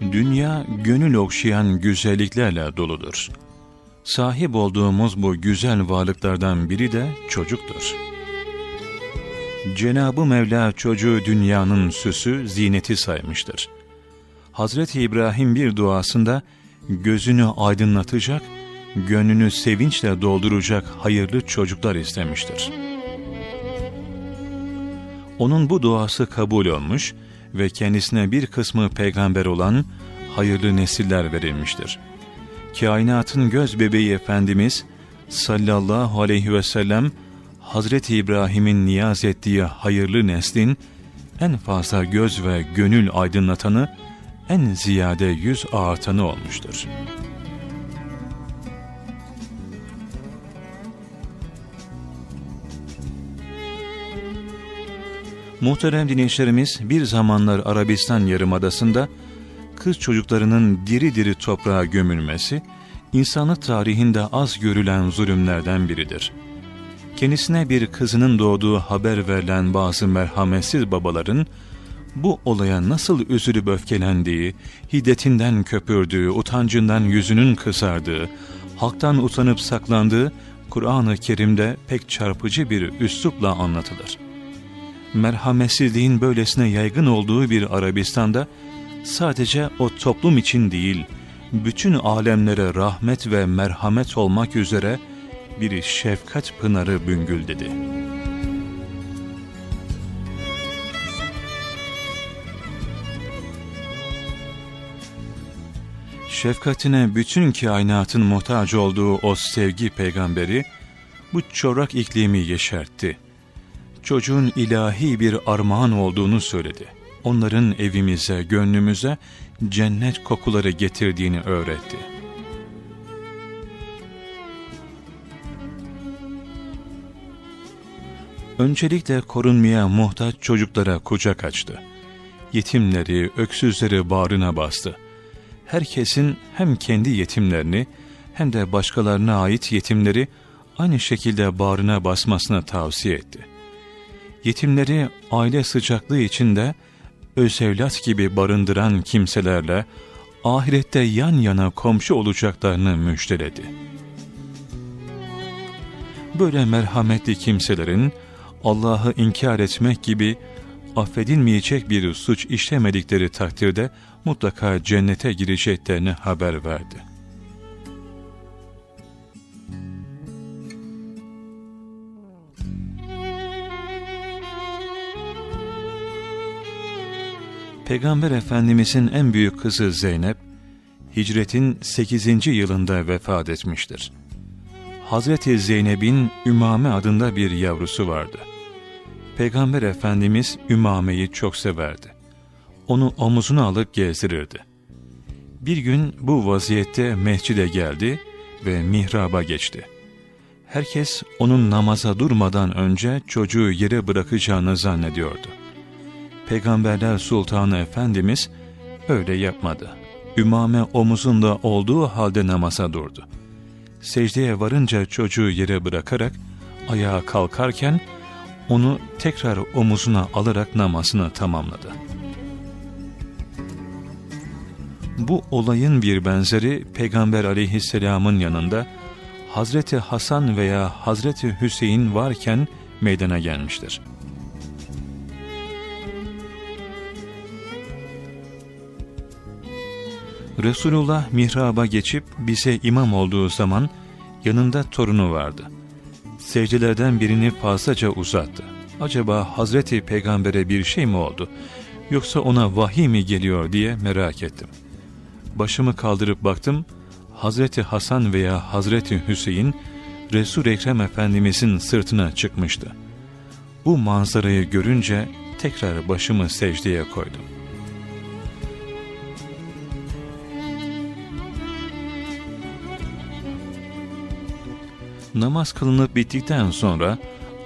Dünya gönül okşayan güzelliklerle doludur. Sahip olduğumuz bu güzel varlıklardan biri de çocuktur. Cenab-ı Mevla çocuğu dünyanın süsü, zineti saymıştır. Hazreti İbrahim bir duasında gözünü aydınlatacak, gönlünü sevinçle dolduracak hayırlı çocuklar istemiştir. Onun bu duası kabul olmuş ve kendisine bir kısmı peygamber olan hayırlı nesiller verilmiştir. Kainatın göz bebeği Efendimiz sallallahu aleyhi ve sellem Hazreti İbrahim'in niyaz ettiği hayırlı neslin en fazla göz ve gönül aydınlatanı, en ziyade yüz ağartanı olmuştur. Muhterem dinleyicilerimiz bir zamanlar Arabistan Yarımadası'nda kız çocuklarının diri diri toprağa gömülmesi, insanlık tarihinde az görülen zulümlerden biridir. Kendisine bir kızının doğduğu haber verilen bazı merhametsiz babaların, bu olaya nasıl üzülüp öfkelendiği, hiddetinden köpürdüğü, utancından yüzünün kızardığı, halktan utanıp saklandığı, Kur'an-ı Kerim'de pek çarpıcı bir üslupla anlatılır. Merhametsizliğin böylesine yaygın olduğu bir Arabistan'da, sadece o toplum için değil, bütün alemlere rahmet ve merhamet olmak üzere bir şefkat pınarı büngül dedi. Şefkatine bütün kainatın muhtaç olduğu o sevgi peygamberi, bu çorak iklimi yeşertti. Çocuğun ilahi bir armağan olduğunu söyledi. Onların evimize, gönlümüze cennet kokuları getirdiğini öğretti. Öncelikle korunmaya muhtaç çocuklara kucak açtı. Yetimleri, öksüzleri bağrına bastı. Herkesin hem kendi yetimlerini hem de başkalarına ait yetimleri aynı şekilde bağrına basmasını tavsiye etti. Yetimleri aile sıcaklığı içinde öz evlat gibi barındıran kimselerle ahirette yan yana komşu olacaklarını müjdeledi. Böyle merhametli kimselerin Allah'ı inkar etmek gibi affedilmeyecek bir suç işlemedikleri takdirde mutlaka cennete gireceklerini haber verdi. Peygamber Efendimizin en büyük kızı Zeynep, hicretin 8. yılında vefat etmiştir. Hazreti Zeynep'in Ümame adında bir yavrusu vardı. Peygamber Efendimiz Ümame'yi çok severdi. Onu omuzuna alıp gezdirirdi. Bir gün bu vaziyette mescide geldi ve mihraba geçti. Herkes onun namaza durmadan önce çocuğu yere bırakacağını zannediyordu. Peygamberler Sultanı Efendimiz öyle yapmadı. Ümame omuzunda olduğu halde namaza durdu. Secdeye varınca çocuğu yere bırakarak ayağa kalkarken onu tekrar omuzuna alarak namazını tamamladı. Bu olayın bir benzeri Peygamber aleyhisselamın yanında Hazreti Hasan veya Hazreti Hüseyin varken meydana gelmiştir. Resulullah mihraba geçip bize imam olduğu zaman yanında torunu vardı. Secdelerden birini fazlaca uzattı. Acaba Hazreti Peygamber'e bir şey mi oldu? Yoksa ona vahiy mi geliyor diye merak ettim. Başımı kaldırıp baktım, Hazreti Hasan veya Hazreti Hüseyin, resul Ekrem Efendimizin sırtına çıkmıştı. Bu manzarayı görünce tekrar başımı secdeye koydum. Namaz kılınıp bittikten sonra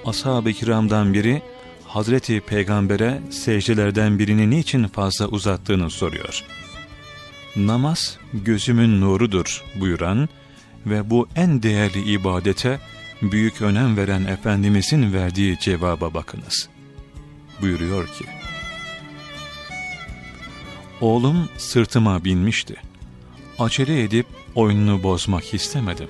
ashab-ı kiramdan biri Hazreti Peygamber'e secdelerden birini niçin fazla uzattığını soruyor. Namaz gözümün nurudur buyuran ve bu en değerli ibadete büyük önem veren Efendimizin verdiği cevaba bakınız. Buyuruyor ki, Oğlum sırtıma binmişti. Acele edip oyununu bozmak istemedim.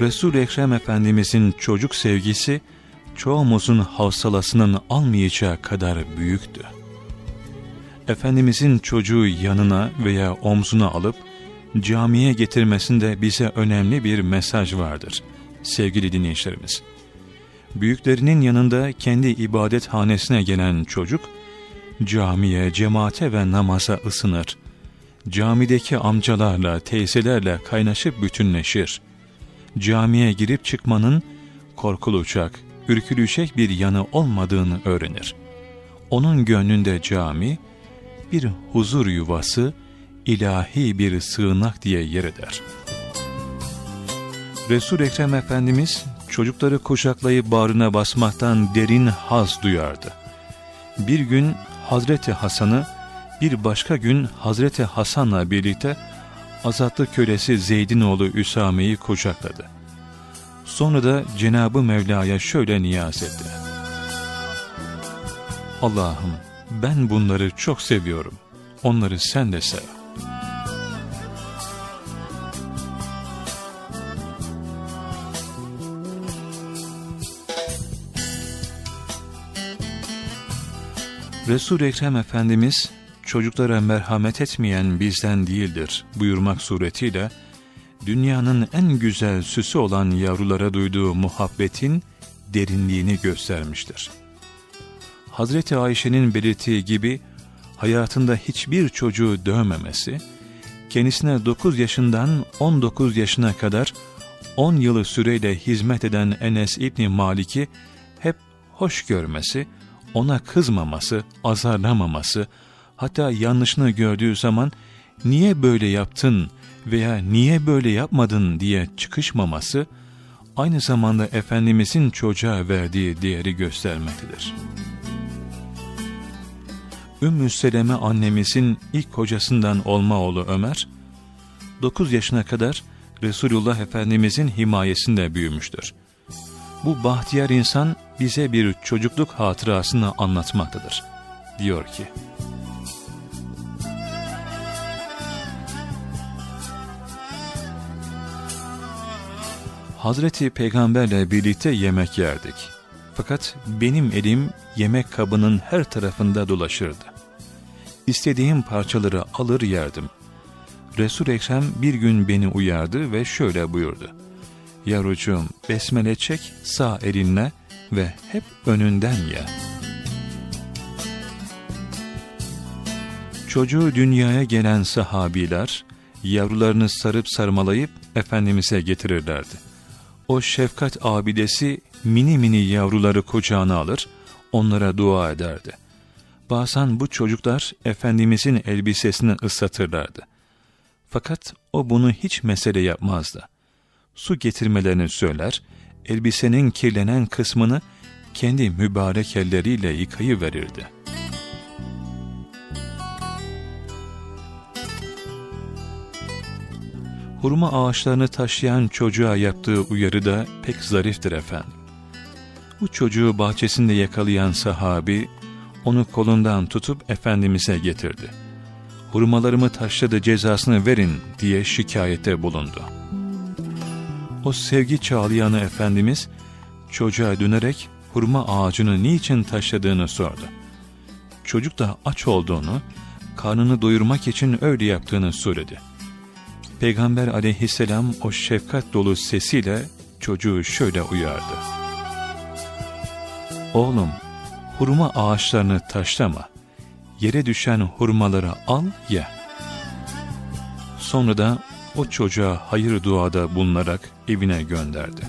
Resul-i Ekrem Efendimizin çocuk sevgisi çoğumuzun havsalasının almayacağı kadar büyüktü. Efendimizin çocuğu yanına veya omzuna alıp camiye getirmesinde bize önemli bir mesaj vardır sevgili dinleyicilerimiz. Büyüklerinin yanında kendi ibadet hanesine gelen çocuk, camiye, cemaate ve namaza ısınır. Camideki amcalarla, teyzelerle kaynaşıp bütünleşir. Camiye girip çıkmanın korkulacak, ürkülecek bir yanı olmadığını öğrenir. Onun gönlünde cami, bir huzur yuvası, ilahi bir sığınak diye yer eder. Resul Ekrem Efendimiz çocukları kucaklayıp bağrına basmaktan derin haz duyardı. Bir gün Hazreti Hasan'ı, bir başka gün Hazreti Hasan'la birlikte azatlı kölesi Zeyd'in oğlu Üsame'yi kucakladı. Sonra da Cenabı Mevla'ya şöyle niyaz etti. Allah'ım ben bunları çok seviyorum. Onları sen de sev. resul Ekrem Efendimiz çocuklara merhamet etmeyen bizden değildir buyurmak suretiyle dünyanın en güzel süsü olan yavrulara duyduğu muhabbetin derinliğini göstermiştir. Hazreti Ayşe'nin belirttiği gibi hayatında hiçbir çocuğu dövmemesi, kendisine 9 yaşından 19 yaşına kadar 10 yılı süreyle hizmet eden Enes İbni Malik'i hep hoş görmesi, ona kızmaması, azarlamaması, hatta yanlışını gördüğü zaman niye böyle yaptın veya niye böyle yapmadın diye çıkışmaması, aynı zamanda Efendimizin çocuğa verdiği değeri göstermektedir. Ümmü Seleme annemizin ilk kocasından olma oğlu Ömer, 9 yaşına kadar Resulullah Efendimizin himayesinde büyümüştür. Bu bahtiyar insan bize bir çocukluk hatırasını anlatmaktadır. Diyor ki, Hazreti Peygamberle birlikte yemek yerdik. Fakat benim elim yemek kabının her tarafında dolaşırdı. İstediğim parçaları alır yerdim. Resul Ekrem bir gün beni uyardı ve şöyle buyurdu. Yavrucuğum besmele çek sağ elinle ve hep önünden ye. Çocuğu dünyaya gelen sahabiler, yavrularını sarıp sarmalayıp Efendimiz'e getirirlerdi. O şefkat abidesi mini mini yavruları kucağına alır, onlara dua ederdi. Bazen bu çocuklar Efendimizin elbisesini ıslatırlardı. Fakat o bunu hiç mesele yapmazdı. Su getirmelerini söyler, elbisenin kirlenen kısmını kendi mübarek elleriyle yıkayıverirdi. Hurma ağaçlarını taşıyan çocuğa yaptığı uyarı da pek zariftir efendim. Bu çocuğu bahçesinde yakalayan sahabi, onu kolundan tutup Efendimiz'e getirdi. Hurmalarımı taşladı cezasını verin diye şikayette bulundu. O sevgi çağlayanı Efendimiz çocuğa dönerek hurma ağacını niçin taşladığını sordu. Çocuk da aç olduğunu, karnını doyurmak için öyle yaptığını söyledi. Peygamber aleyhisselam o şefkat dolu sesiyle çocuğu şöyle uyardı. Oğlum, hurma ağaçlarını taşlama, yere düşen hurmaları al ye. Sonra da o çocuğa hayır duada bulunarak evine gönderdi.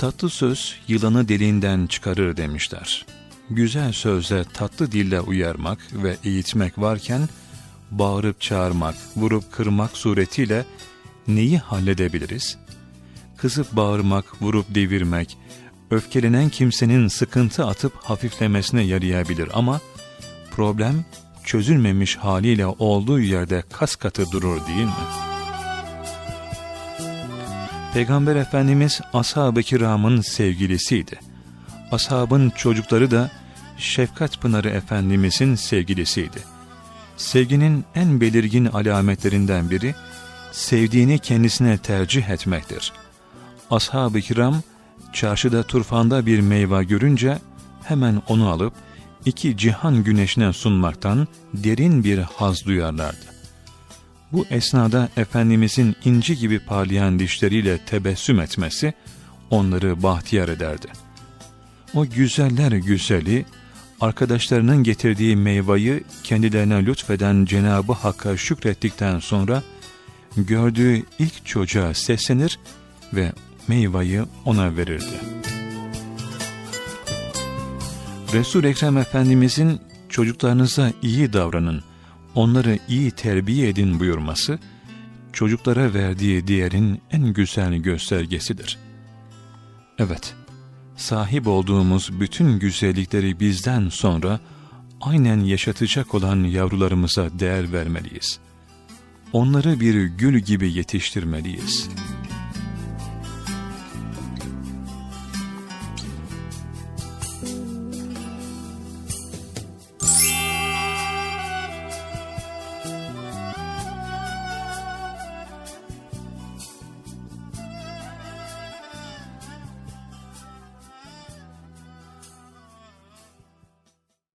Tatlı söz yılanı deliğinden çıkarır demişler güzel sözle tatlı dille uyarmak ve eğitmek varken, bağırıp çağırmak, vurup kırmak suretiyle neyi halledebiliriz? Kızıp bağırmak, vurup devirmek, öfkelenen kimsenin sıkıntı atıp hafiflemesine yarayabilir ama problem çözülmemiş haliyle olduğu yerde kas katı durur değil mi? Peygamber Efendimiz ashab-ı kiramın sevgilisiydi. Ashabın çocukları da Şefkat Pınarı Efendimizin sevgilisiydi. Sevginin en belirgin alametlerinden biri, sevdiğini kendisine tercih etmektir. Ashab-ı kiram, çarşıda turfanda bir meyve görünce hemen onu alıp iki cihan güneşine sunmaktan derin bir haz duyarlardı. Bu esnada Efendimizin inci gibi parlayan dişleriyle tebessüm etmesi onları bahtiyar ederdi. O güzeller güzeli, arkadaşlarının getirdiği meyveyi kendilerine lütfeden Cenabı Hakk'a şükrettikten sonra gördüğü ilk çocuğa seslenir ve meyveyi ona verirdi. Resul Ekrem Efendimizin çocuklarınıza iyi davranın, onları iyi terbiye edin buyurması, çocuklara verdiği diğerin en güzel göstergesidir. Evet, sahip olduğumuz bütün güzellikleri bizden sonra aynen yaşatacak olan yavrularımıza değer vermeliyiz. Onları bir gül gibi yetiştirmeliyiz.''